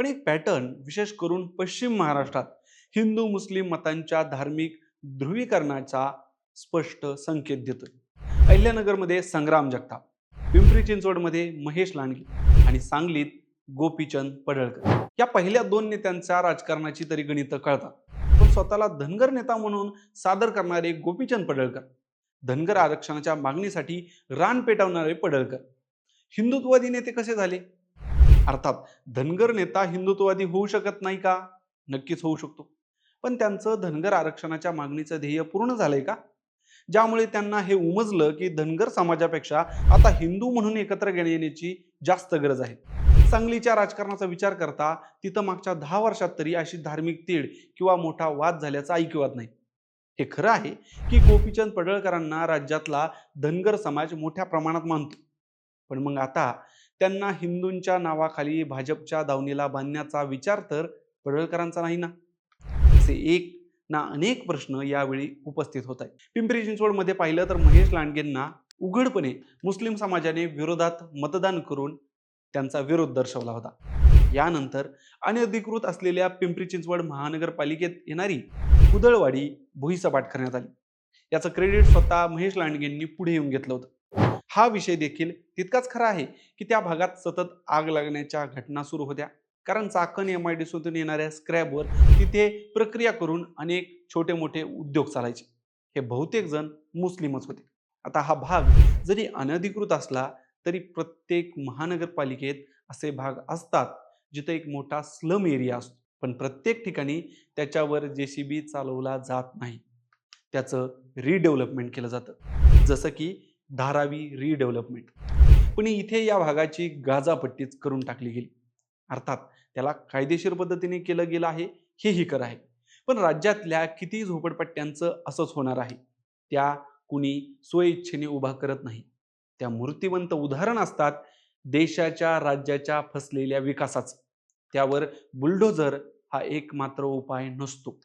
पण एक पॅटर्न विशेष करून पश्चिम महाराष्ट्रात हिंदू मुस्लिम मतांच्या धार्मिक ध्रुवीकरणाचा स्पष्ट संकेत देतोय. अहिल्यानगरमध्ये संग्राम जगताप पिंपरी चिंचवडमध्ये महेश लांडगे आणि सांगलीत गोपीचंद पडळकर. या पहिल्या दोन नेत्यांच्या राजकारणाची तरी गणितं कळतात. पण स्वतःला धनगर नेता म्हणून सादर करणारे गोपीचंद पडळकर धनगर आरक्षणाच्या मागणीसाठी रान पेटवणारे पडळकर. हिंदुत्ववादी नेते कसे झाले? अर्थात धनगर नेता हिंदुत्ववादी होऊ शकत नाही का? नक्कीच होऊ शकतो. पण त्यांचं धनगर आरक्षणाच्या मागणीचं ध्येय पूर्ण झालंय का? ज्यामुळे त्यांना हे उमजलं की धनगर समाजापेक्षा आता हिंदू म्हणून एकत्र येण्याची जास्त गरज आहे. सांगलीच्या राजकारणाचा विचार करता तिथं मागच्या दहा वर्षात तरी अशी धार्मिक तीड किंवा मोठा वाद झाल्याचा ऐकिवात नाही. हे खरं आहे की गोपीचंद पडळकरांना राज्यातला धनगर समाज मोठ्या प्रमाणात मानतो. पण मग आता त्यांना हिंदूंच्या नावाखाली भाजपच्या दावणीला बांधण्याचा विचार तर पडळकरांचा नाही ना? असे एक ना अनेक प्रश्न यावेळी उपस्थित होत आहेत. पिंपरी चिंचवडमध्ये पाहिलं तर महेश लांडगेंना उघडपणे मुस्लिम समाजाने विरोधात मतदान करून त्यांचा विरोध दर्शवला होता. यानंतर अनधिकृत असलेल्या पिंपरी चिंचवड महानगरपालिकेत येणारी कुदळवाडी भुईसपाट करण्यात आली. याचं क्रेडिट स्वतः महेश लांडगेंनी पुढे येऊन घेतलं होतं. हा विषय देखील तितकाच खरा आहे की त्या भागात सतत आग लागण्याच्या घटना सुरू होत्या. कारण चाकण एम आय डी सोतून येणाऱ्या स्क्रॅबवर तिथे प्रक्रिया करून अनेक छोटे मोठे उद्योग चालायचे. हे बहुतेक जण मुस्लिमच होते. आता हा भाग जरी अनधिकृत असला तरी प्रत्येक महानगरपालिकेत असे भाग असतात जिथे एक मोठा स्लम एरिया असतो. पण प्रत्येक ठिकाणी त्याच्यावर जे सी बी चालवला जात नाही. त्याचं रिडेव्हलपमेंट केलं जातं. जसं की धारावी रिडेव्हलपमेंट पण इथे या भागाची गाजापट्टीच करून टाकली गेली. अर्थात त्याला कायदेशीर पद्धतीने केलं गेलं आहे हेही खरं आहे. पण राज्यातल्या किती झोपडपट्ट्यांचं असंच होणार आहे? त्या कुणी स्वइच्छेने उभा करत नाही. त्या मूर्तिवंत उदाहरण असतात देशाच्या राज्याच्या फसलेल्या विकासाचं. त्यावर बुलडोझर हा एकमात्र उपाय नसतो.